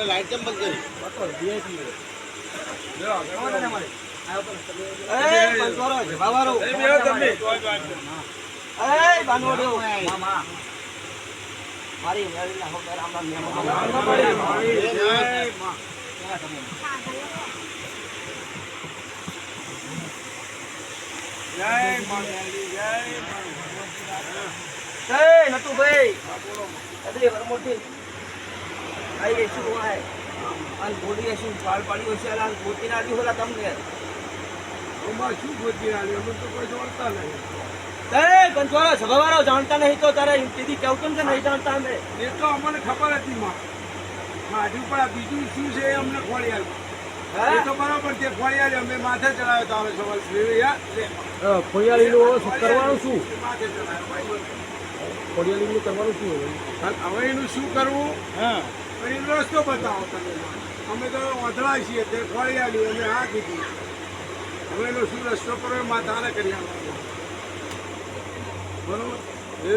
Light કેમ બંધ કરી મારી રામ રામ એ નટુભાઈ અરે વરમોટી આઈ શું હોય અને બોડી શું પાળ પાડી હશે અને ગોતી ના હોલા તમને શું ગોતી આલી અમે તો કોઈ જોડતા નહીં એ કંચવાળા સભાવાળો જાણતા નહીં તો તારે દીદી કેવું કે નહીં જાણતા અમે એ તો અમને ખબર હતી, માં. પણ બીજું શું છે અમને ખોળી આવ્યું એ તો બરાબર છે આવી અમે માથે ચડાવ્યો તો હવે સવાલ ખોડિયાળીનું શું કરવાનું શું? માથે ચડાવ્યો ખોડિયાળીનું કરવાનું શું હવે એનું શું કરવું? હા. એનો રસ્તો બતાવો તમે. અમે તો વધડા છીએ તે ખોળી આવી અમે હા કીધું. હવે એનો શું રસ્તો કરો એ માતાને કરી આવવાનો. બરોબર? એ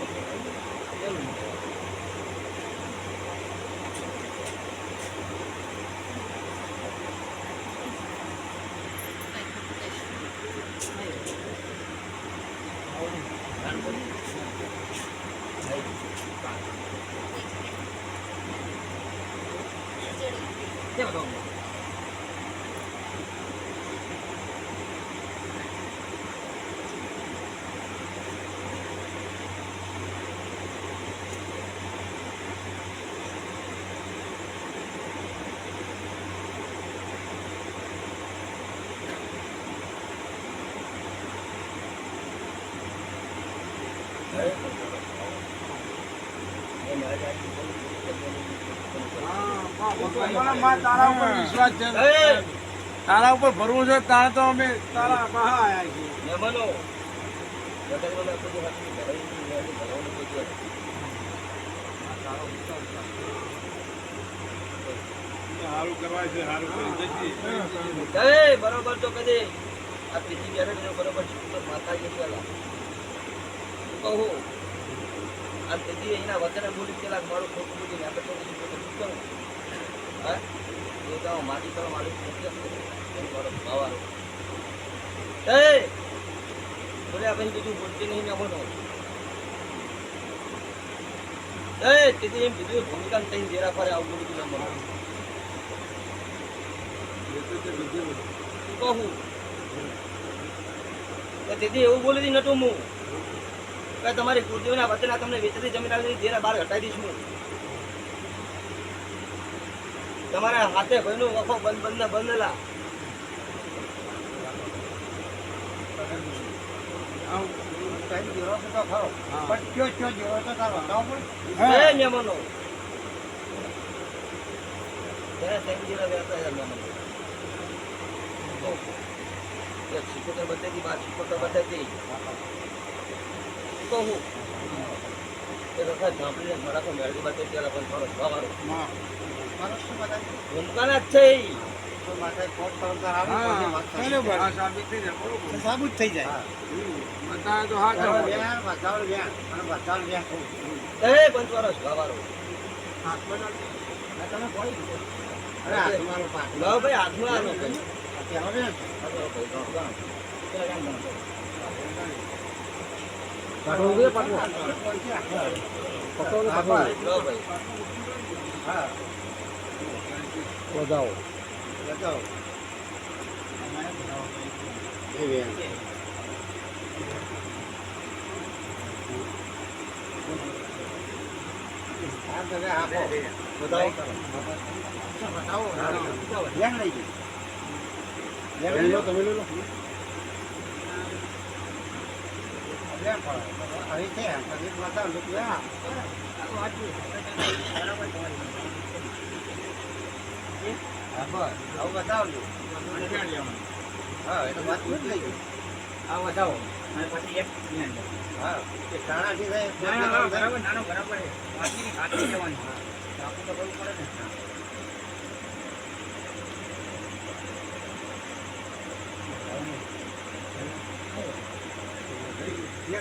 તારા ઉપર ભરવું છે તારા તો અમે તારા છીએ. મહેમાનો. સારું છે સારું બરોબર તો કદી. આ બેઠક બરોબર માતાજી કહું. આ તેથી એના વચને બોલી પેલા મારું ખોટું બોલી આપણે તો કશું ખોટું શું કરું? હા? એ તો માટી કરો મારું ભાવારો. એ! બોલ્યા પછી બીજું બોલતી નહીં ને અમનો એ, તેથી એમ કીધું ભૂમિકા થઈને જેરા પર આવું બોલું દીધું અમનો કહું? તેથી એવું બોલી નતું હું કે તમારી ગુરુજીઓના વચના તમને વેચતી જમીન આવી ધીરે બહાર હટાવી દઈશું તમારા હાથે ભાઈનું વખો બંધ બંધ બંધેલા એ મહેમાનો ત્યારે ત્રણ જેવા વ્યવસાય હતા મહેમાનો. એક સિકોતર બતાવી બાર સિકોતર બતાવી. તો હું એ વખત સાંભળીને મારા તો મેળવી બતાવી ત્યારે પણ થોડો સ્વભાવ ભૂમકાના જ છે સાબિત થઈ જાય બરોબર. સાબુત થઈ જાય. બતાવે તો હા ચાલો. એ પંચવારો. આ તમે? લાવો ભાઈ હાથમાં આનો ભાઈ. આ તો ભાઈ ગણો, ગણો. પેલા ગામ ગણો. પાટવો છે વધાવો અને પછી એક હા ના, બરાબર નાનો બરાબર. છે ખાતી જવાની આપણે તો કરવું પડે ને ક્યાં આવવાનું? બીજો કામ લેવાનું ફરક બોલાવો પડે મને નથી આવવાનું. હા બે કોણ છે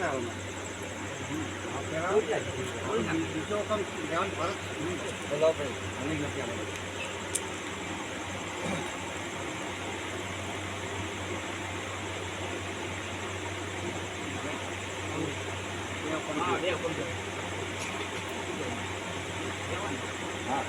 હા